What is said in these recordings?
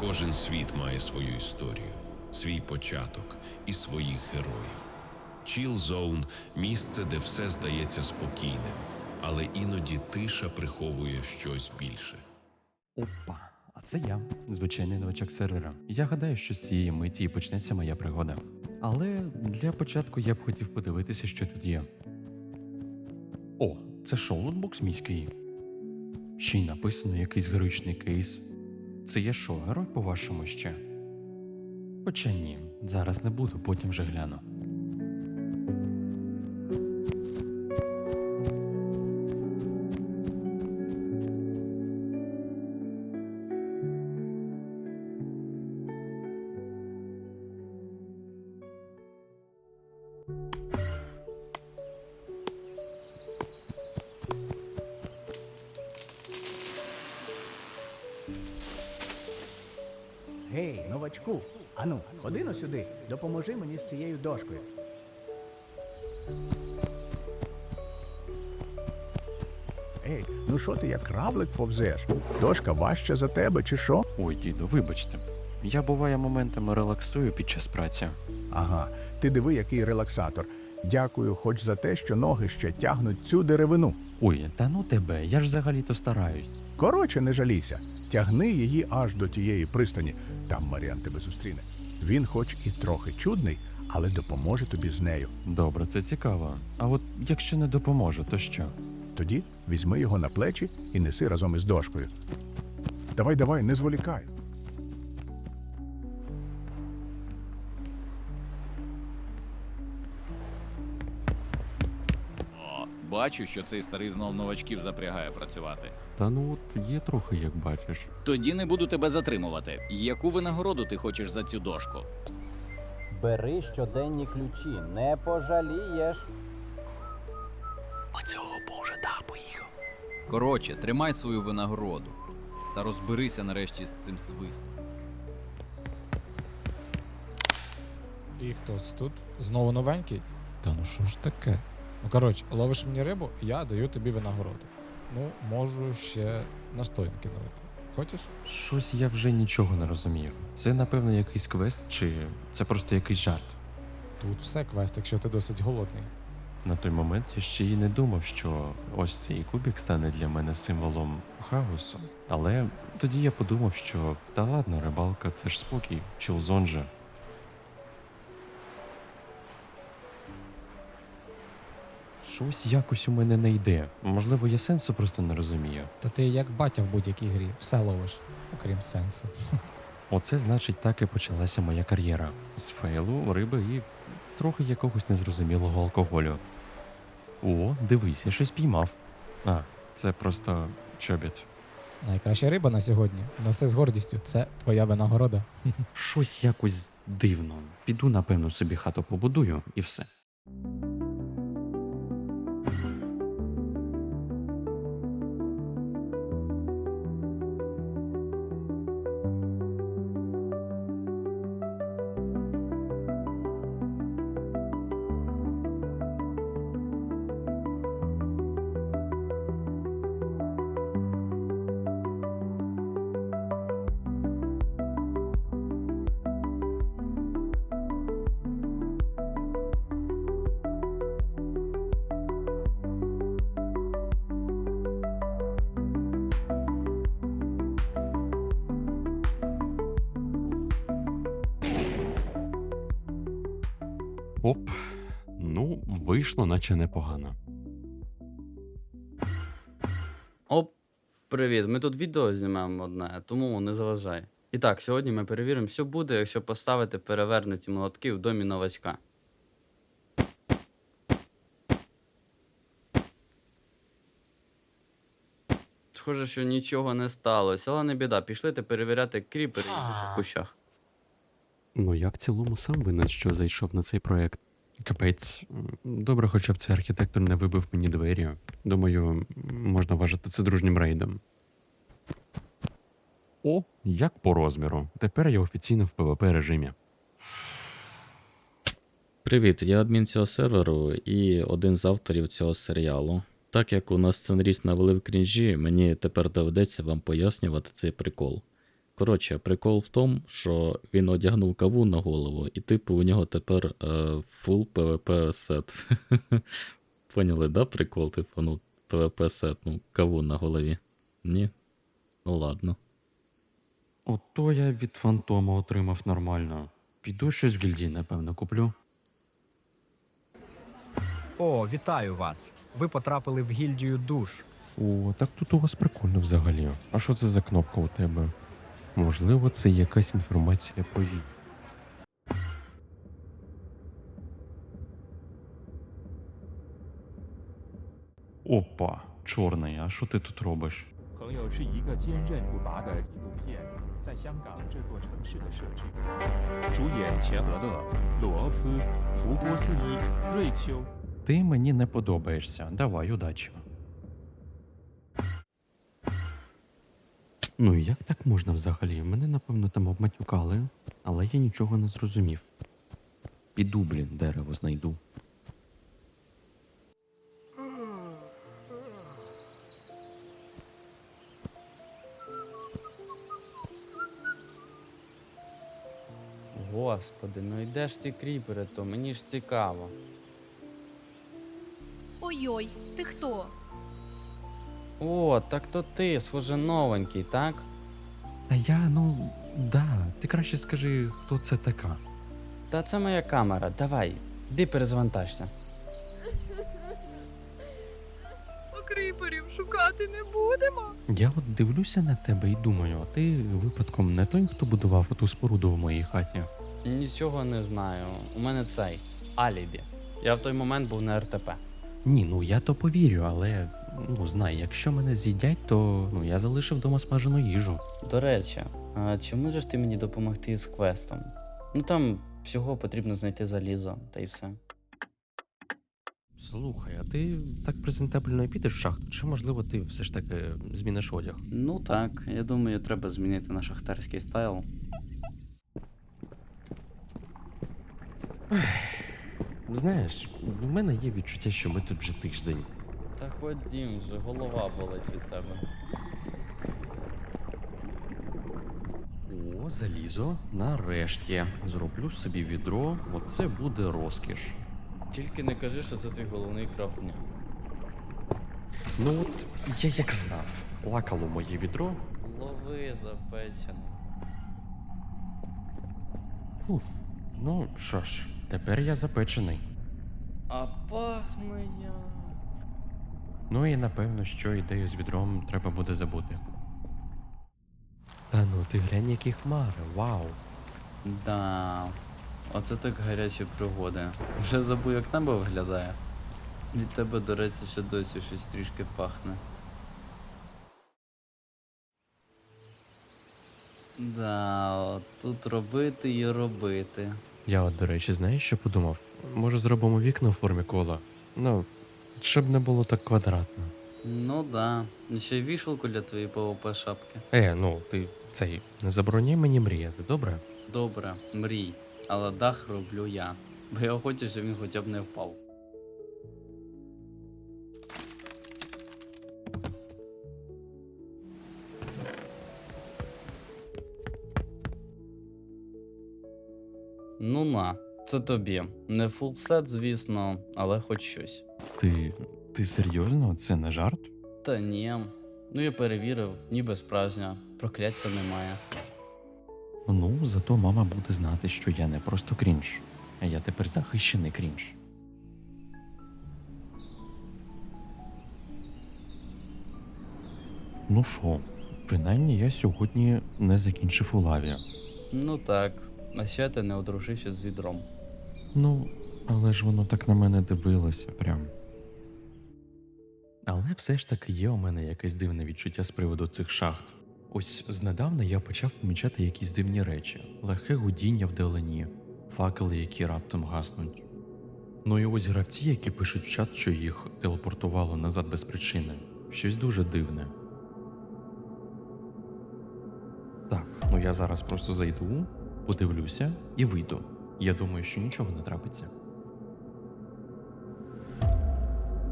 Кожен світ має свою історію, свій початок і своїх героїв. Chill Zone – місце, де все здається спокійним, але іноді тиша приховує щось більше. Опа, а це я, звичайний новачок сервера. Я гадаю, що з цієї миті почнеться моя пригода. Але для початку я б хотів подивитися, що тут є. О, це що, лутбокс міський? Ще й написано якийсь героїчний кейс. Це є що, герой по-вашому ще? Хоча ні, зараз не буду, потім вже гляну. Гей, новачку, ану, ходи но сюди, допоможи мені з цією дошкою. Ей, ну що ти як равлик повзеш? Дошка важча за тебе, чи що? Ой, діду, вибачте. Я буває моментами релаксую під час праці. Ага, ти диви, який релаксатор. Дякую, хоч за те, що ноги ще тягнуть цю деревину. Ой, та ну тебе, я ж взагалі-то стараюсь. Коротше, не жалійся. Тягни її аж до тієї пристані. Там Маріан тебе зустріне. Він, хоч і трохи чудний, але допоможе тобі з нею. Добре, це цікаво. А от якщо не допоможу, то що? Тоді візьми його на плечі і неси разом із дошкою. Давай, давай, не зволікай. Бачу, що цей старий знов новачків запрягає працювати. Та ну от є трохи, як бачиш. Тоді не буду тебе затримувати. Яку винагороду ти хочеш за цю дошку? Бери щоденні ключі, не пожалієш. Оцього Боже. Коротше, тримай свою винагороду. Та розберися нарешті з цим свистом. І хтось тут? Знову новенький? Та ну що ж таке? Ну коротше, ловиш мені рибу, я даю тобі винагороду. Ну, можу ще настоянки налити. Хочеш? Щось я вже нічого не розумію. Це, напевно, якийсь квест, чи це просто якийсь жарт. Тут все квест, якщо ти досить голодний. На той момент я ще й не думав, що ось цей кубик стане для мене символом хаосу. Але тоді я подумав, що та ладно, рибалка це ж спокій, чилзон же. Щось якось у мене не йде. Можливо, я сенсу просто не розумію. Та ти як батя в будь-якій грі, все ловиш, окрім сенсу. Оце значить так і почалася моя кар'єра. З фейлу, риби і трохи якогось незрозумілого алкоголю. О, дивись, я щось піймав. А, це просто чобіт. Найкраща риба на сьогодні. Носи з гордістю, це твоя винагорода. Щось якось дивно. Піду, напевно, собі хату побудую і все. Оп. Ну, вийшло, наче непогано. Оп, привіт. Ми тут відео знімаємо одне, тому не заважай. І так, сьогодні ми перевіримо, що буде, якщо поставити перевернуті молотки в домі новачка. Схоже, що нічого не сталося, але не біда. Пішлите перевіряти кріпери в кущах. Ну, я в цілому сам винен, що зайшов на цей проект. Капець, добре, хоча б цей архітектор не вибив мені двері. Думаю, можна вважати це дружнім рейдом. О, як по розміру. Тепер я офіційно в ПВП режимі. Привіт, я адмін цього серверу і один з авторів цього серіалу. Так як у нас сценаріст навалив крінжі, мені тепер доведеться вам пояснювати цей прикол. Коротше, прикол в тому, що він одягнув каву на голову, і типу у нього тепер е, full PvP сет. Поняли, да, прикол? Типу, ну, PvP сет, ну, каву на голові. Ні? Ну ладно. Ото я від фантома отримав нормально. Піду щось в гільдії, напевно, куплю. О, вітаю вас! Ви потрапили в гільдію душ. О, так тут у вас прикольно взагалі. А що це за кнопка у тебе? Можливо, це якась інформація по ві. Опа, чорний, а що ти тут робиш? 朋友是一个坚韧不拔的纪录片，在香港这座城市的设置。主演钱德勒、罗欧斯、福波斯伊、瑞秋。 Ти мені не подобаєшся. Давай, удачі. Ну і як так можна взагалі? Мене, напевно, там обматюкали, але я нічого не зрозумів. Піду, блін, дерево знайду. Господи, ну і де ж ці кріпери, то мені ж цікаво. Ой-ой, ти хто? О, так то ти, схоже, новенький, так? Та я, ну, да, ти краще скажи, хто це така. Та це моя камера, давай, іди перезвантажся. Кріперів шукати не будемо. Я от дивлюся на тебе і думаю, а ти випадком не той, хто будував оту споруду в моїй хаті. Нічого не знаю. У мене цей алібі. Я в той момент був на РТП. Ні, ну я то повірю, але ну знай, якщо мене з'їдять, то ну я залишив вдома смажену їжу. До речі, а чи можеш ти мені допомогти з квестом? Ну там всього потрібно знайти залізо, та й все. Слухай, а ти так презентабельно підеш в шахту, чи можливо ти все ж таки зміниш одяг? Ну так, я думаю, треба змінити на шахтарський стайл. Знаєш, в мене є відчуття, що ми тут вже тиждень. Та ходім вже, голова болить від тебе. О, залізо. Нарешті. Зроблю собі відро, оце буде розкіш. Тільки не кажи, що це твій головний крафт дня. Ну от я як знав. Лакало моє відро. Лови запечений. Фуф. Ну що ж, тепер я запечений. А пахне я. Ну і напевно, що ідею з відром треба буде забути. Та ну ти глянь, які хмари, вау. Да. Оце так гарячі пригоди. Вже забув, як небо виглядає. Від тебе, до речі, ще досі щось трішки пахне. Да, от тут робити і робити. Я от, до речі, знаєш, що подумав? Може, зробимо вікна у формі кола? Ну, щоб не було так квадратно. Ну да. Ще й вішалку для твоєї ПВП шапки. Е, ну, ти цей, не забороняй мені мріяти, добре? Добре, мрій. Але дах роблю я. Бо я хочу, щоб він хоча б не впав. Ну на, це тобі. Не фул сет, звісно, але хоч щось. Ти. ти серйозно? Це не жарт? Та ні. Ну я перевірив, ніби справжня, прокляття немає. Ну, зато мама буде знати, що я не просто крінж, а я тепер захищений крінж. Ну що, принаймні я сьогодні не закінчив у лаві. Ну так, а ще ти не одружився з відром. Ну, але ж воно так на мене дивилося прям. Але все ж таки є у мене якесь дивне відчуття з приводу цих шахт. Ось знедавна я почав помічати якісь дивні речі: легке гудіння вдалині, факели, які раптом гаснуть. Ну і ось гравці, які пишуть в чат, що їх телепортувало назад без причини. Щось дуже дивне. Так, ну я зараз просто зайду, подивлюся і вийду. Я думаю, що нічого не трапиться.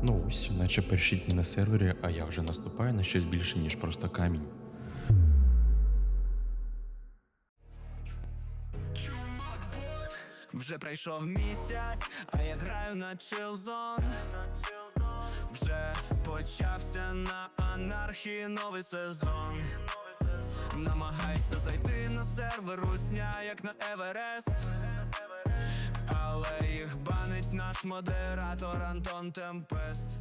Ну ось, наче перші дні на сервері, а я вже наступаю на щось більше, ніж просто камінь. Вже пройшов місяць, а я граю на чилзон. Вже почався на анархії новий сезон. Намагається зайти на сервер русня, як на Еверест. Але їх банить наш модератор Антон Темпест